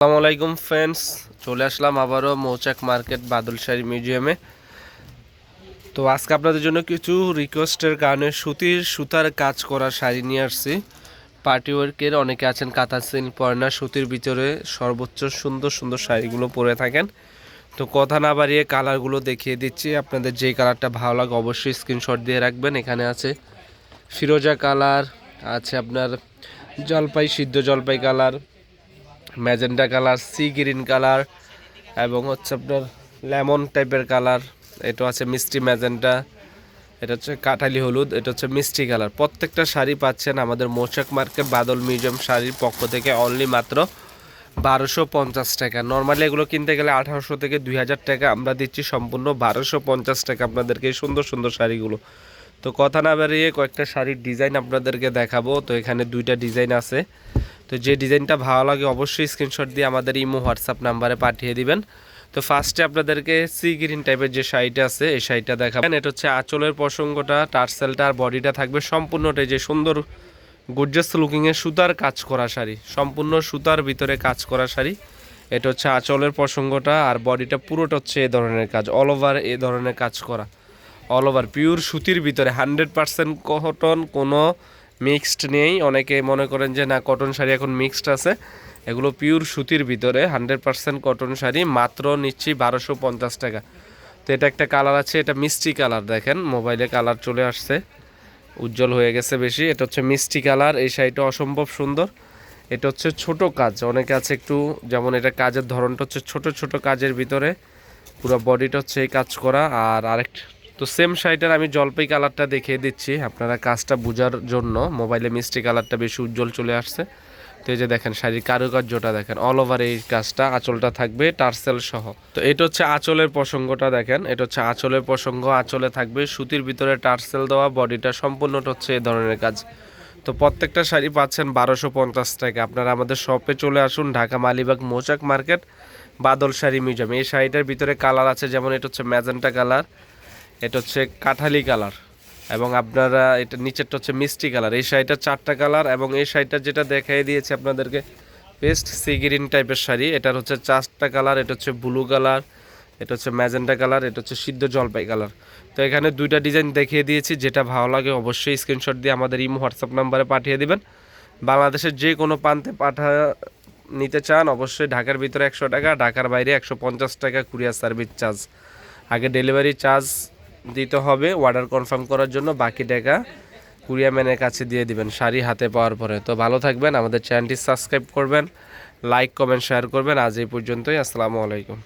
আসসালামু আলাইকুম ফ্রেন্ডস, চলে আসলাম আবারও মৌচাক মার্কেট বাদলশাহী মিউজিয়ামে। তো আজকে আপনাদের জন্য কিছু রিকোয়েস্টের কারণে সুতির সুতার কাজ করা শাড়ি নিয়ে আসছি। পার্টি ওয়ার্কের অনেকে আছেন কাঁথা সিল পয়না সুতির ভিতরে সর্বোচ্চ সুন্দর সুন্দর শাড়িগুলো পরে থাকেন। তো কথা না বাড়িয়ে কালারগুলো দেখিয়ে দিচ্ছি, আপনাদের যেই কালারটা ভালো লাগে অবশ্যই স্ক্রিনশট দিয়ে রাখবেন। এখানে আছে ফিরোজা কালার আছে আপনার জলপাই, সিদ্ধ জলপাই colour magenta colour, sea green colour এবং হচ্ছে আপনার লেমন টাইপের কালার। এটা আছে মিষ্টি ম্যাজেন্টা, এটা হচ্ছে কাঠালি হলুদ, এটা হচ্ছে মিষ্টি কালার। প্রত্যেকটা শাড়ি পাচ্ছেন আমাদের মোশাক মার্কেট বাদল মিউজিয়াম শাড়ির পক্ষ থেকে অনলি মাত্র বারোশো পঞ্চাশ টাকা। নর্মালি এগুলো কিনতে গেলে আঠারোশো থেকে দুই হাজার টাকা আমরা দিচ্ছি সম্পূর্ণ বারোশো পঞ্চাশ টাকা আপনাদেরকে এই সুন্দর সুন্দর শাড়িগুলো। তো কথা না বেরিয়ে কয়েকটা শাড়ির ডিজাইন আপনাদেরকে দেখাবো। তো এখানে দুইটা ডিজাইন আছে। তো যে ডিজাইনটা ভালো লাগে অবশ্যই স্ক্রিনশট দিয়ে আমাদের ইমো হোয়াটসঅ্যাপ নাম্বারে পাঠিয়ে দিবেন। তো ফার্স্টে আপনাদেরকে সি গ্রিন টাইপের যে শাড়িটা আছে, এই শাড়িটা দেখাবেন এটা হচ্ছে আঁচলের প্রসঙ্গটা, টার্সেলটা আর বডিটা থাকবে সম্পূর্ণটাই যে সুন্দর গুর্জাস লুকিংয়ের সুতার কাজ করা শাড়ি, সম্পূর্ণ সুতার ভিতরে কাজ করা শাড়ি। এটা হচ্ছে আঁচলের প্রসঙ্গটা আর বডিটা পুরোটা হচ্ছে এ ধরনের কাজ অল ওভার এ ধরনের কাজ করা। অল ওভার পিওর সুতির ভিতরে হান্ড্রেড পার্সেন্ট কটন কোনো মিক্সড নেই অনেকে মনে করেন যে না, কটন শাড়ি এখন মিক্সড আছে। এগুলো পিওর সুতির ভিতরে হান্ড্রেড পার্সেন্ট কটন শাড়ি, মাত্র নিচ্ছি বারোশো পঞ্চাশ টাকা। তো এটা একটা কালার আছে, এটা মিষ্টি কালার দেখেন মোবাইলে কালার চলে আসছে। উজ্জ্বল হয়ে গেছে বেশি, এটা হচ্ছে মিষ্টি কালার এই শাড়িটা অসম্ভব সুন্দর। এটা হচ্ছে ছোট কাজ, অনেকে আছে একটু, যেমন এটা কাজের ধরনটা হচ্ছে ছোট ছোট কাজের ভিতরে পুরো বডিটা হচ্ছে এই কাজ করা। আর আরেক তো সেম শাড়িটার আমি জলপাই কালারটা দেখিয়ে দিচ্ছি। আপনারা কাজটা বোঝার জন্য মোবাইলে মিষ্টি কালারটা বেশি উজ্জ্বল চলে আসছে। তো এই যে দেখেন, শাড়ির কারুকার্যটা দেখেন অল ওভার এই কাজটা, আঁচলটা থাকবে টার্সেল সহ। তো এটা হচ্ছে আঁচলের প্রসঙ্গটা দেখেন, এটা হচ্ছে আঁচলের প্রসঙ্গ, আঁচলে থাকবে সুতির ভিতরে টার্সেল দেওয়া, বডিটা সম্পূর্ণটা হচ্ছে এ ধরনের কাজ। তো প্রত্যেকটা শাড়ি পাচ্ছেন বারোশো পঞ্চাশ টাকা। আপনারা আমাদের শপে চলে আসুন, ঢাকা মালিবাগ মৌচাক মার্কেট, বাদল শাড়ি মিউজিয়াম। এই শাড়িটার ভিতরে কালার আছে, যেমন এটা হচ্ছে ম্যাজেন্টা কালার এটা হচ্ছে কাঠালি কালার এবং আপনারা এটা নিচেরটা হচ্ছে মিষ্টি কালার। এই শাড়িটা চারটা কালার এবং এই শাড়িটা যেটা দেখাই দিয়েছে আপনাদেরকে পেস্ট সি গ্রিন টাইপের শাড়ি। এটার হচ্ছে চারটা কালার, এটা হচ্ছে ব্লু কালার, এটা হচ্ছে ম্যাজেন্টা কালার, এটা হচ্ছে সিদ্ধ জলপাই কালার। তো এখানে দুইটা ডিজাইন দেখিয়ে দিয়েছি, যেটা ভালো লাগে অবশ্যই স্ক্রিনশট দিয়ে আমাদের ইমো, হোয়াটসঅ্যাপ নাম্বারে পাঠিয়ে দিবেন। বাংলাদেশের যে কোনো প্রান্তে পাঠা নিতে চান, অবশ্যই ঢাকার ভিতরে একশো টাকা, ঢাকার বাইরে একশো পঞ্চাশ টাকা কুরিয়ার সার্ভিস চার্জ আগে ডেলিভারি চার্জ দিতে হবে অর্ডার কনফার্ম করার জন্য বাকি টাকা কুরিয়া ম্যানের কাছে দিয়ে দিবেন, শাড়ি হাতে পাওয়ার পরে। তো ভালো থাকবেন, আমাদের চ্যানেলটি সাবস্ক্রাইব করবেন লাইক কমেন্ট শেয়ার করবেন। আজ এই পর্যন্তই, আসসালামু আলাইকুম।